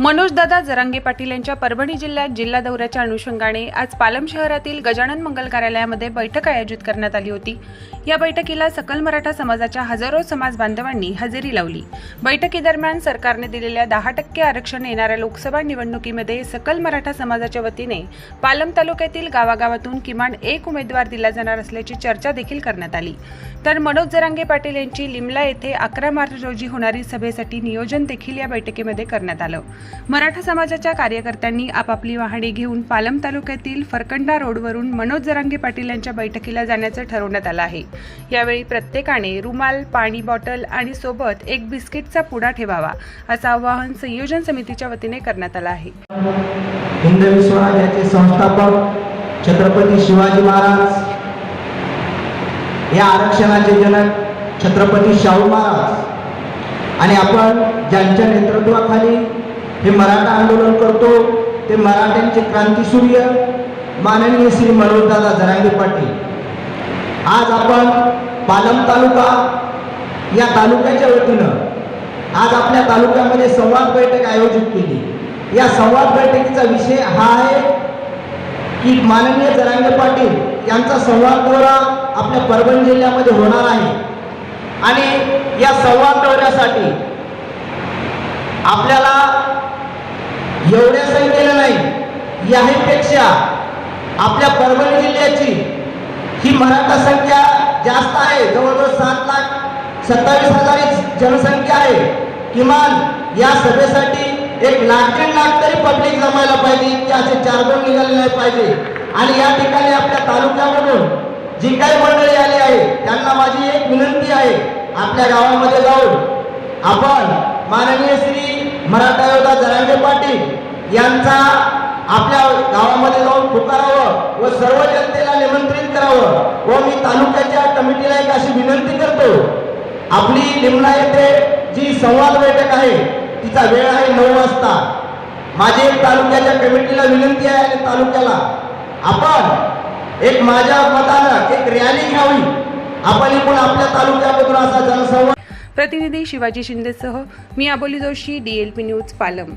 मनोजदादा जरांगे पाटील यांच्या परभणी जिल्ह्यात जिल्हा दौऱ्याच्या अनुषंगाने आज पालम शहरातील गजानन मंगल कार्यालयामध्ये बैठक आयोजित करण्यात आली होती. या बैठकीला सकल मराठा समाजाच्या हजारो समाज बांधवांनी हजेरी लावली. बैठकीदरम्यान सरकारने दिलेल्या दहा टक्के आरक्षण येणाऱ्या लोकसभा निवडणुकीमध्ये सकल मराठा समाजाच्या वतीने पालम तालुक्यातील गावागावातून किमान एक उमेदवार दिला जाणार असल्याची चर्चा देखील करण्यात आली. तर मनोज जरांगे पाटील यांची लिमला येथे अकरा मार्च रोजी होणारी सभेसाठी नियोजन देखील या बैठकीमध्ये करण्यात आलं. मराठा समाजाच्या कार्यकर्त्यांनी आपापली वाहने घेऊन पालम तालुक्यातील फरकंडा रोडवरून मनोज जरांगे पाटील यांच्या बैठकीला जाण्याचं ठरवण्यात आलं आहे. यावेळी प्रत्येकाने रुमाल पाणी बॉटल आणि सोबत एक बिस्किटचा पुडा ठेवावा असं आवाहन संयोजन समितीच्या वतीने करण्यात आलं आहे. संस्थापक छत्रपती शिवाजी महाराज या आरक्षणाचे जनक छत्रपती शाहू महाराज आणि आपण ज्यांच्या नेतृत्वाखाली हे मराठा आंदोलन करतो ते मराठ्यांचे क्रांतीसूर्य माननीय श्री मनोजदादा जरांगे पाटील. आज आपण पालम तालुका या तालुक्याच्या वतीनं आज आपल्या तालुक्यामध्ये संवाद बैठक आयोजित केली. या संवाद बैठकीचा विषय हा आहे की माननीय जरांगे पाटील यांचा संवाद दौरा आपल्या परभणी जिल्ह्यामध्ये होणार आहे. आणि या संवाद दौऱ्यासाठी आपल्याला एवढ्या संख्येला नाही याहीपेक्षा आपल्या परभणी जिल्ह्याची ही मराठा संख्या जास्त आहे. जवळजवळ सात लाख सत्तावीस हजार जनसंख्या आहे. किमान या सभेसाठी एक लाख दीड लाख तरी पब्लिक जमायला पाहिजे. की असे चार दोन निघाले नाही पाहिजे. आणि या ठिकाणी आपल्या तालुक्यामधून जी काही मंडळी आली आहे त्यांना माझी एक विनंती आहे. आपल्या गावामध्ये जाऊन आपण माननीय श्री मराठा योद्धा जरांगे पाटील यांचा आपल्या गावामध्ये जाऊन पुकारावं व सर्व जनतेला निमंत्रित करावं व मी तालुक्याच्या कमिटीला एक अशी विनंती करतो. आपली निमला येथे जी संवाद बैठक आहे तिचा वेळ आहे नऊ वाजता. माझी एक तालुक्याच्या कमिटीला विनंती आहे आणि तालुक्याला आपण एक माझ्या मतानं एक रॅली घ्यावी. आपण एकूण आपल्या तालुक्यामधून असा जनसंवाद प्रतिनिधी शिवाजी शिंदेसह मी अबोली जोशी डीएलपी न्यूज पालम.